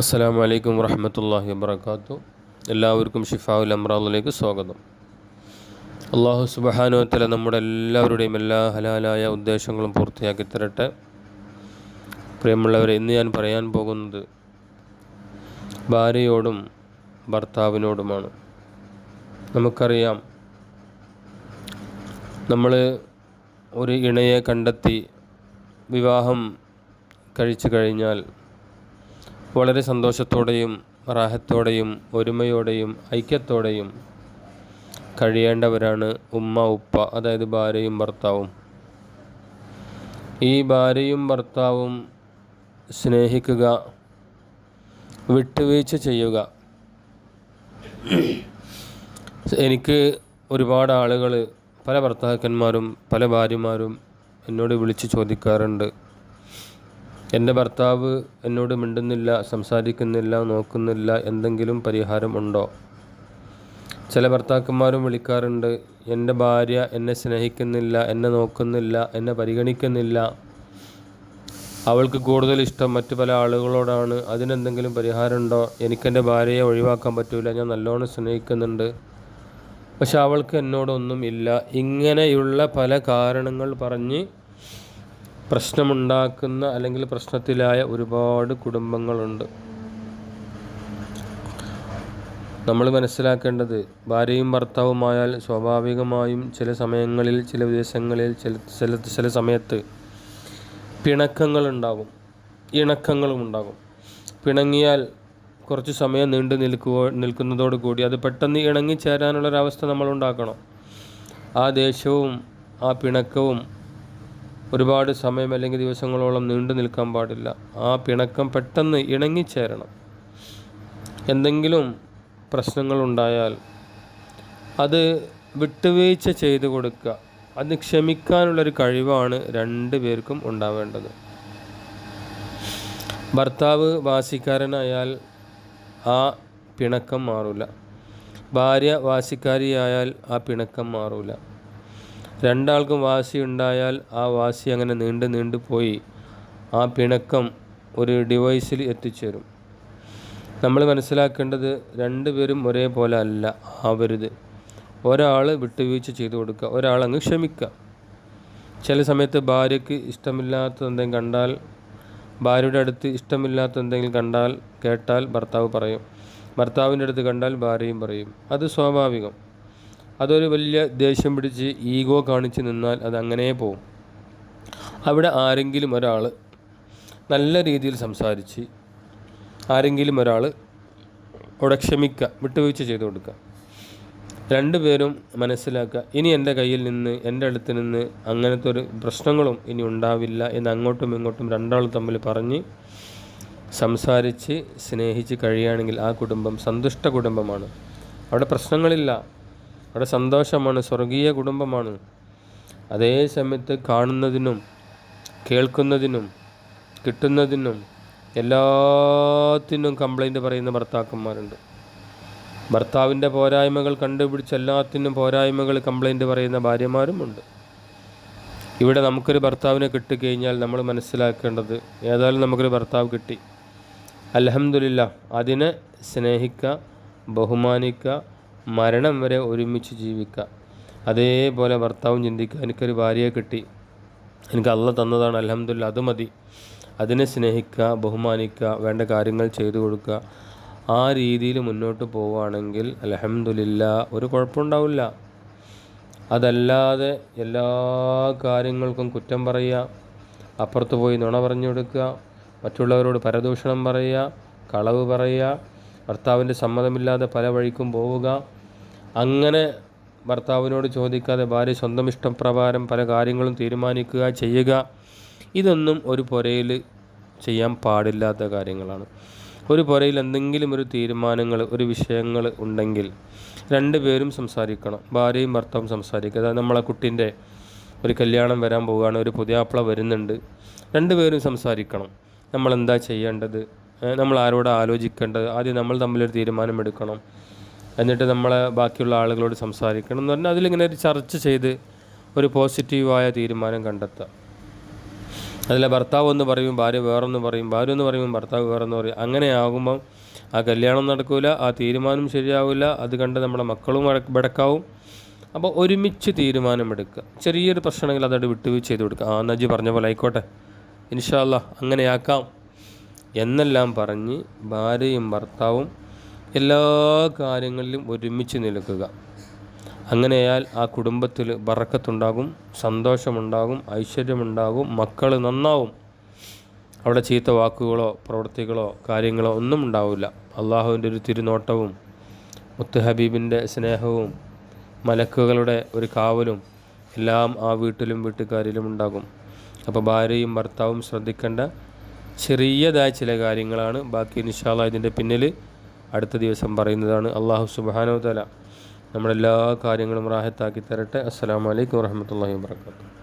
അസ്സാം വലൈക്കും വർഹമത്തല്ലാഹി വാബർക്കാത്തു എല്ലാവർക്കും ഷിഫാവുൽ അമ്രാദിലേക്ക് സ്വാഗതം. അള്ളാഹു സുബഹാനുവത്തല നമ്മുടെ എല്ലാവരുടെയും എല്ലാ ഹലാലായ ഉദ്ദേശങ്ങളും പൂർത്തിയാക്കി തരട്ടെ. പ്രിയമുള്ളവരെ ഇന്ന് ഞാൻ പറയാൻ പോകുന്നത് ഭാര്യയോടും ഭർത്താവിനോടുമാണ്. നമുക്കറിയാം നമ്മൾ ഒരു ഇണയെ കണ്ടെത്തി വിവാഹം കഴിച്ചു കഴിഞ്ഞാൽ വളരെ സന്തോഷത്തോടെയും റാഹത്തോടെയും ഒരുമയോടെയും ഐക്യത്തോടെയും കഴിയേണ്ടവരാണ് ഉമ്മ ഉപ്പ അതായത് ഭാര്യയും ഭർത്താവും. ഈ ഭാര്യയും ഭർത്താവും സ്നേഹിക്കുക വിട്ടുവീഴ്ച ചെയ്യുക. എനിക്ക് ഒരുപാട് ആളുകൾ പല ഭർത്താക്കന്മാരും പല ഭാര്യമാരും എന്നോട് വിളിച്ച് ചോദിക്കാറുണ്ട്. എന്റെ ഭർത്താവ് എന്നോട് മിണ്ടുന്നില്ല സംസാരിക്കുന്നില്ല നോക്കുന്നില്ല എന്തെങ്കിലും പരിഹാരം ഉണ്ടോ? ചില ഭർത്താക്കന്മാരും വിളിക്കാറുണ്ട് എന്റെ ഭാര്യ എന്നെ സ്നേഹിക്കുന്നില്ല എന്നെ നോക്കുന്നില്ല എന്നെ പരിഗണിക്കുന്നില്ല. അവൾക്ക് കൂടുതൽ ഇഷ്ടം മറ്റു പല ആളുകളോടാണ്. അതിനെന്തെങ്കിലും പരിഹാരമുണ്ടോ എനിക്കെന്റെ ഭാര്യയെ ഒഴിവാക്കാൻ പറ്റില്ല ഞാൻ നല്ലോണം സ്നേഹിക്കുന്നുണ്ട്. പക്ഷെ അവൾക്ക് എന്നോടൊന്നും ഇല്ല. ഇങ്ങനെയുള്ള പല കാരണങ്ങൾ പറഞ്ഞ് പ്രശ്നമുണ്ടാക്കുന്ന അല്ലെങ്കിൽ പ്രശ്നത്തിലായ ഒരുപാട് കുടുംബങ്ങളുണ്ട്. നമ്മൾ മനസ്സിലാക്കേണ്ടത് ഭാര്യയും ഭർത്താവുമായാൽ സ്വാഭാവികമായും ചില സമയങ്ങളിൽ ചില ദിവസങ്ങളിൽ ചില ചില ചില സമയത്ത് പിണക്കങ്ങളുണ്ടാകും. ഇണക്കങ്ങളും ഉണ്ടാകും പിണങ്ങിയാൽ കുറച്ച് സമയം നീണ്ടു നിൽക്കുക നിൽക്കുന്നതോട് കൂടി അത് പെട്ടെന്ന് ഇണങ്ങിച്ചേരാനുള്ളൊരവസ്ഥ നമ്മൾ ഉണ്ടാക്കണം. ആ ദേഷ്യവും ആ പിണക്കവും ഒരുപാട് സമയം അല്ലെങ്കിൽ ദിവസങ്ങളോളം നീണ്ടു നിൽക്കാൻ പാടില്ല. ആ പിണക്കം പെട്ടെന്ന് ഇണങ്ങിച്ചേരണം. എന്തെങ്കിലും പ്രശ്നങ്ങളുണ്ടായാൽ അത് വിട്ടുവീഴ്ച ചെയ്തു കൊടുക്കുക. അത് ക്ഷമിക്കാനുള്ളൊരു കഴിവാണ് രണ്ട് പേർക്കും ഉണ്ടാവേണ്ടത്. ഭർത്താവ് വാശിക്കാരനായാൽ ആ പിണക്കം മാറില്ല ഭാര്യ വാശിക്കാരിയായാൽ ആ പിണക്കം മാറില്ല രണ്ടാൾക്കും വാശി ഉണ്ടായാൽ ആ വാശി അങ്ങനെ നീണ്ട് നീണ്ട് പോയി ആ പിണക്കം ഒരു ഡിവൈസിൽ എത്തിച്ചേരും. നമ്മൾ മനസ്സിലാക്കേണ്ടത് രണ്ടുപേരും ഒരേപോലെ അല്ല ആവരുത്. ഒരാൾ വിട്ടുവീഴ്ച ചെയ്തു കൊടുക്കുക ഒരാൾ അങ്ങ് ക്ഷമിക്കുക. ചില സമയത്ത് ഭാര്യയ്ക്ക് ഇഷ്ടമില്ലാത്ത എന്തെങ്കിലും കണ്ടാൽ ഭാര്യയുടെ അടുത്ത് ഇഷ്ടമില്ലാത്ത എന്തെങ്കിലും കണ്ടാൽ കേട്ടാൽ ഭർത്താവ് പറയും. ഭർത്താവിന്റെ അടുത്ത് കണ്ടാൽ ഭാര്യയും പറയും. അത് സ്വാഭാവികം. അതൊരു വലിയ ദേഷ്യം പിടിച്ച് ഈഗോ കാണിച്ച് നിന്നാൽ അത് അങ്ങനെ പോവും. അവിടെ ആരെങ്കിലും ഒരാൾ നല്ല രീതിയിൽ സംസാരിച്ച് ആരെങ്കിലും ഒരാൾ അവിടെ ക്ഷമിക്കുക വിട്ടുവീഴ്ച ചെയ്തു കൊടുക്കുക. രണ്ടുപേരും മനസ്സിലാക്കുക ഇനി എന്റെ കയ്യിൽ നിന്ന് എന്റെ അടുത്ത് നിന്ന് അങ്ങനത്തെ ഒരു പ്രശ്നങ്ങളും ഇനി ഉണ്ടാവില്ല എന്ന് അങ്ങോട്ടും ഇങ്ങോട്ടും രണ്ടാൾ തമ്മിൽ പറഞ്ഞ് സംസാരിച്ച് സ്നേഹിച്ച് കഴിയുകയാണെങ്കിൽ ആ കുടുംബം സന്തുഷ്ട കുടുംബമാണ്. അവിടെ പ്രശ്നങ്ങളില്ല. അവിടെ സന്തോഷമാണ് സ്വർഗീയ കുടുംബമാണ്. അതേ സമയത്ത് കാണുന്നതിനും കേൾക്കുന്നതിനും കിട്ടുന്നതിനും എല്ലാത്തിനും കംപ്ലൈന്റ് പറയുന്ന ഭർത്താക്കന്മാരുണ്ട്. ഭർത്താവിന്റെ പോരായ്മകൾ കണ്ടുപിടിച്ച് എല്ലാത്തിനും പോരായ്മകൾ കംപ്ലൈന്റ് പറയുന്ന ഭാര്യമാരുമുണ്ട്. ഇവിടെ നമുക്കൊരു ഭർത്താവിനെ കിട്ടിക്കഴിഞ്ഞാൽ നമ്മൾ മനസ്സിലാക്കേണ്ടത് ഏതായാലും നമുക്കൊരു ഭർത്താവ് കിട്ടി. അലഹമില്ല അതിനെ സ്നേഹിക്കുക ബഹുമാനിക്കുക മരണം വരെ ഒരുമിച്ച് ജീവിക്കുക അതേപോലെ ഭർത്താവും ചിന്തിക്കുക എനിക്കൊരു ഭാര്യയെ കിട്ടി. എനിക്ക് അള്ള തന്നതാണ്. അലഹമില്ല അത് മതി. അതിനെ സ്നേഹിക്കുക ബഹുമാനിക്കുക വേണ്ട കാര്യങ്ങൾ ചെയ്തു കൊടുക്കുക. ആ രീതിയിൽ മുന്നോട്ട് പോവുകയാണെങ്കിൽ അലഹമില്ല ഒരു കുഴപ്പമുണ്ടാവില്ല അതല്ലാതെ എല്ലാ കാര്യങ്ങൾക്കും കുറ്റം പറയുക അപ്പുറത്ത് പോയി നുണ പറഞ്ഞു കൊടുക്കുക മറ്റുള്ളവരോട് പരദൂഷണം പറയുക കളവ് പറയുക ഭർത്താവിന്റെ സമ്മതമില്ലാതെ പല വഴിക്കും പോവുക അങ്ങനെ ഭർത്താവിനോട് ചോദിക്കാതെ ഭാര്യ സ്വന്തം ഇഷ്ടപ്രകാരം പല കാര്യങ്ങളും തീരുമാനിക്കുക ചെയ്യുക ഇതൊന്നും ഒരു പുരയിൽ ചെയ്യാൻ പാടില്ലാത്ത കാര്യങ്ങളാണ്. ഒരു പുരയിൽ എന്തെങ്കിലും ഒരു തീരുമാനങ്ങൾ ഒരു വിഷയങ്ങൾ ഉണ്ടെങ്കിൽ രണ്ടുപേരും സംസാരിക്കണം. ഭാര്യയും ഭർത്താവും സംസാരിക്കുക. അതായത് നമ്മളെ കുട്ടീന്റെ ഒരു കല്യാണം വരാൻ പോവുകയാണ് ഒരു പുതിയാപ്പിള വരുന്നുണ്ട്. രണ്ടുപേരും സംസാരിക്കണം. നമ്മൾ എന്താ ചെയ്യേണ്ടത്? നമ്മൾ ആരോട് ആലോചിക്കേണ്ടത്? ആദ്യം നമ്മൾ തമ്മിലൊരു തീരുമാനമെടുക്കണം. എന്നിട്ട് നമ്മളെ ബാക്കിയുള്ള ആളുകളോട് സംസാരിക്കണം എന്ന് പറഞ്ഞാൽ അതിലിങ്ങനെ ഒരു ചർച്ച ചെയ്ത് ഒരു പോസിറ്റീവായ തീരുമാനം കണ്ടെത്തുക. അതിലെ ഭർത്താവ് ഒന്ന് പറയും ഭാര്യ വേറൊന്ന് പറയും ഭാര്യ ഒന്ന് പറയും ഭർത്താവ് വേറൊന്ന് പറയും. അങ്ങനെ ആകുമ്പം ആ കല്യാണം നടക്കില്ല ആ തീരുമാനം ശരിയാവില്ല അത് കണ്ട് നമ്മുടെ മക്കളും വടക്കാവും അപ്പോൾ ഒരുമിച്ച് തീരുമാനമെടുക്കുക. ചെറിയൊരു പ്രശ്നമെങ്കിൽ അതോട് വിട്ടുവീഴ്ച ചെയ്ത് കൊടുക്കുക. ആ നജി പറഞ്ഞ പോലെ ആയിക്കോട്ടെ. ഇൻഷാല്ല അങ്ങനെയാക്കാം. എന്നെല്ലാം പറഞ്ഞ് ഭാര്യയും ഭർത്താവും എല്ലാ കാര്യങ്ങളിലും ഒരുമിച്ച് നിൽക്കുക. അങ്ങനെയാൽ ആ കുടുംബത്തിൽ ബറക്കത്തുണ്ടാകും സന്തോഷമുണ്ടാകും ഐശ്വര്യമുണ്ടാകും മക്കൾ നന്നാവും. അവിടെ ചീത്ത വാക്കുകളോ പ്രവൃത്തികളോ കാര്യങ്ങളോ ഒന്നും ഉണ്ടാവില്ല. അള്ളാഹുവിന്റെ ഒരു തിരുനോട്ടവും മുത്ത് ഹബീബിന്റെ സ്നേഹവും മലക്കുകളുടെ ഒരു കാവലും എല്ലാം ആ വീട്ടിലും വീട്ടുകാരിലും ഉണ്ടാകും. അപ്പോൾ ഭാര്യയും ഭർത്താവും ശ്രദ്ധിക്കേണ്ട ചെറിയതായ ചില കാര്യങ്ങളാണ്. ബാക്കി ഇൻഷാല്ല ഇതിന്റെ പിന്നിൽ അടുത്ത ദിവസം പറയുന്നതാണ് അള്ളാഹു സുബാനോ തല നമ്മളെല്ലാ കാര്യങ്ങളും റാഹത്താക്കി തരട്ടെ. അസ്സാം വലൈക്കും വാഹമത്തല്ലാ വാബർക്കാത്തു